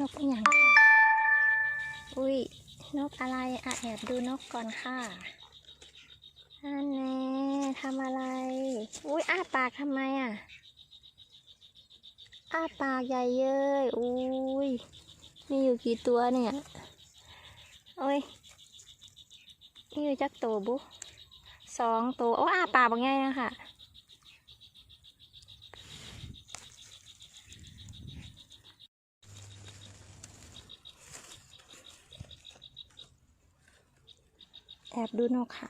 นกอย่างค่ะอุ้ยนกอะไรอะแอบดูนกก่อนค่ะอันแน่ทำอะไร อุ้ยอ้าปากทำไมอะอ้าปากใหญ่เย้ยอุ้ยมีอยู่กี่ตัวเนี่ยโอ้ยมีอยู่จักตัวบุสองตัวโอ้อ้าปากบางไงนะคะ แอบดูนอกค่ะ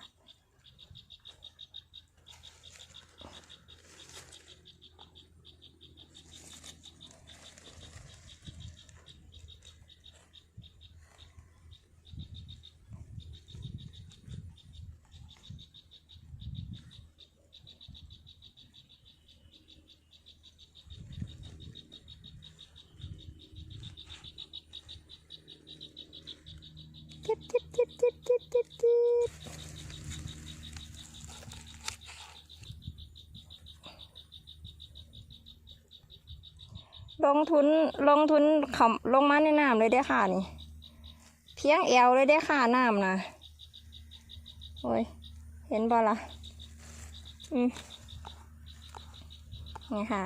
จิ๊บจิ๊บจิ๊บจิ๊บจิ๊บจิ๊บจิ๊บ ลงทุนลงทุนเขอลงมาในน้ำเลยได้ค่ะนี่ เพียงแอวเลยได้ค่ะน้ำนะโอ้ยเห็นบ่ละอืมนี่ค่ะ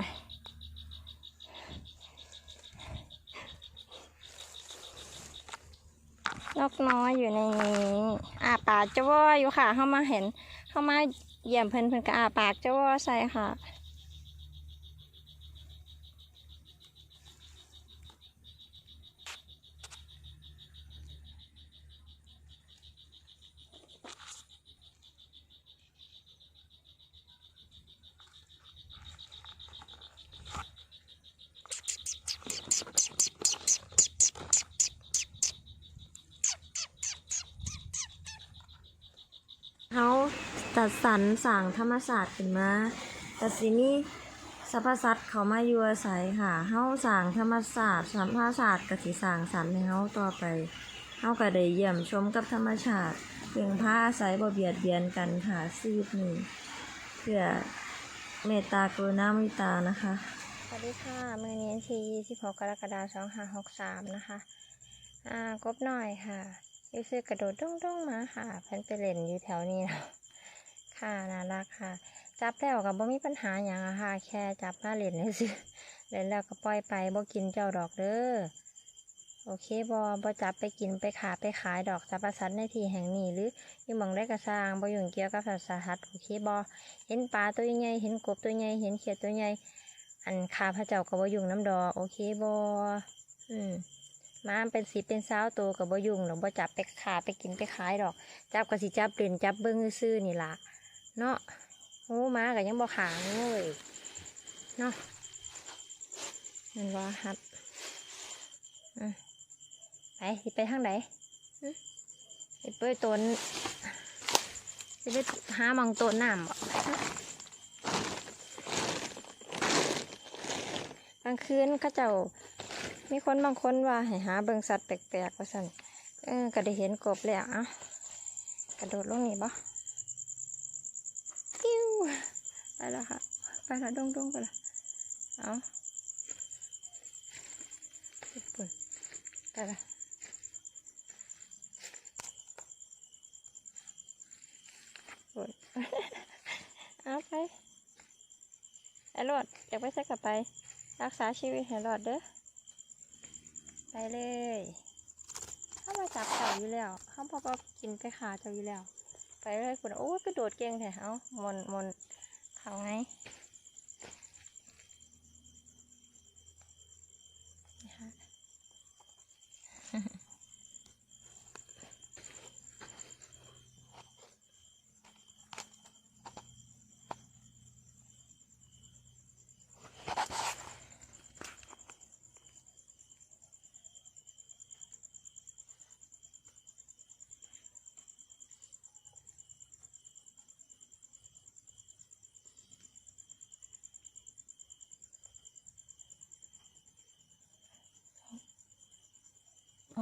นกน้อยอยู่ในนี้อาปากจะว่าอยู่ค่ะเข้ามาเห็นเข้ามาเยี่ยมเพิ่นเพิ่นก็อาปากจะว่าใส่ค่ะ เขา จัดสรรสั่งธรรมศาสตร์ขึ้นมาแต่สิมีสรรพสัตว์เขามาอยู่อาศัยค่ะเฮาสั่งธรรมศาสตร์สัมภาศาสตร์กสิสั่งสรรค์ให้เฮาต่อไปเฮาก็ได้เยี่ยมชมกับธรรมชาติเพียงพาอาศัยบ่เบียดเบียนกันค่ะชีวิตนี้เพื่อเมตตากรุณามตตานะคะ สวัสดีค่ะมื่อนี้ที่26กรกฎาคม2563 นะคะ อ่ากบหน่อยค่ะยูซื้อกระโดดด้งด้งๆมาค่ะเพิ่นไปเล่นอยู่แถวนี้นะ ค่ะน่ารักค่ะ จับแล้วกับบ่มีปัญหาอย่างอะค่ะ แค่จับมาเล่นซื่อๆเล่นแล้วก็ปล่อยไปบ่กินเจ้าดอกเด้อโอเคบ่บ่จับไปกินไปขาไปขายดอกสรรพสัตว์ในที่แห่งนี้หรืออยู่หม่องได้กระสร้างบ่ยุ่งเกี่ยวกับสัตว์สาหัสโอเคบ่เห็นปลาตัวใหญ่เห็นกบตัวใหญ่เห็นเขียดตัวใหญ่อันขาพระเจ้าก็บ่ยุ่งน้ำดอโอเคบ่อืมมาเป็นสีเป็นสาวโตกับบ่ยุ่งหรอกบ่จับไปขาไปกินไปขายดอก จับก็สิจับเปลี่ยนจับเบิ้งซื่อนี่ล่ะ เนาะโอ้มาก็ยังบ่ขางเลยเนาะนั่นว่าฮัดอืมไปสิไปทางไหนสิไปต้นสิไปหามองต้นน้ำบ่กลางคืนเขาเจ้ามีคนบางคนว่าให้หาเบิงสัตว์แปลกๆว่าสั่นเออก็ได้เห็นกบแล้วอะกระโดดลงนี่บ่ ไปแล้วค่ะ ไปแล้วดงดงๆไปล้วเอาญี่ปุ่นไปล้วปุ่นเอาไปไอ้รอดอยากไปสักกับไป รักษาชีวิตให้รอดเด้อ ไปเลย เข้ามาจับเจ้าอยู่แล้ว เข้าพอก็กินไปขาเจ้าอยู่แล้ว ไปเลยคุณโอ้กระโดดเก่งแท้เอามนมนเขาไง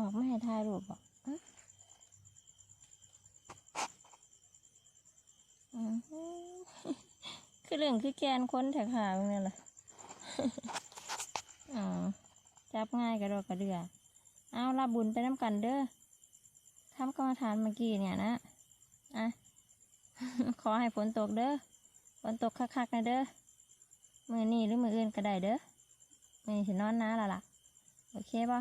อกไม่ให้ถ่ายรูปบอืกคือเรื่องคือแกนคนแถกหาเนี่ยแหละจับง่ายกระโดดกระเดือ เอารับบุญไปน้ำกันเด้อทำกรรมฐานเมื่อกี้เนี่ยนะ อะ ขอให้ฝนตกเด้อ ฝนตกคักๆนะเด้อ มือนี่หรือมืออื่นก็ได้เด้อมือฉันนอนนะาละล่ะ โอเคป่ะ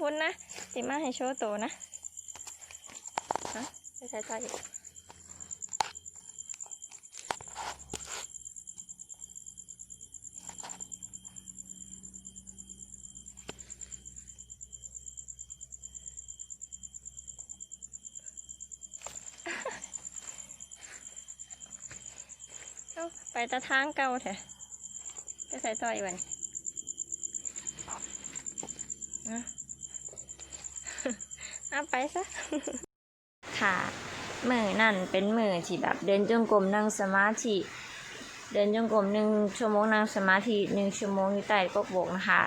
ณนนะสิมาให้โชว์ตัวนะฮะไปใส่ต่ออีกเอาไปตะทางเก่าแท้ไปใส่ต่ออีกวันนะ เอาไปซะ ค่ะ มือนั่นเป็นมือที่แบบเดินจงกรมนั่งสมาธิเดินจงกรมหนึ่งชั่วโมงนั่งสมาธิหนึ่งชั่วโมงอยู่ใต้กกบกนะคะ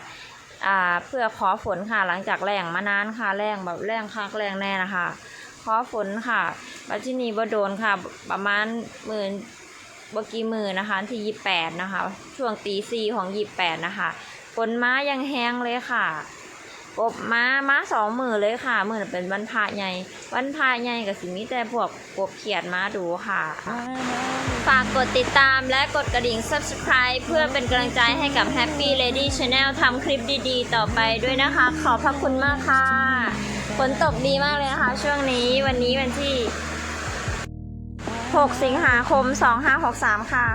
อ่าเพื่อขอฝนค่ะหลังจากแรงมานานค่ะแรงแบบแรงคักแรงแน่นะคะขอฝนค่ะปัจจุบันบ่โดนค่ะ ประมาณหมื่นบกี่มื่นนะคะที่ยี่แปดนะคะ ช่วงตีสี่ของยี่แปดนะคะฝนม้ายังแห้งเลยค่ะ กบม้าม้าสองมือเลยค่ะ มือน่ะเป็นวันพระใหญ่ วันพระใหญ่กับสิมีแต่พวกกบเขียดม้าดูค่ะ ฝากกดติดตามและกดกระดิ่ง subscribe เพื่อเป็นกำลังใจให้กับ Happy Lady Channel ทำคลิปดีๆ ต่อไปด้วยนะคะ ขอบพระคุณมากค่ะฝนตกดีมากเลยนะคะ ช่วงนี้วันนี้วันที่ 6 สิงหาคม 2563 ค่ะ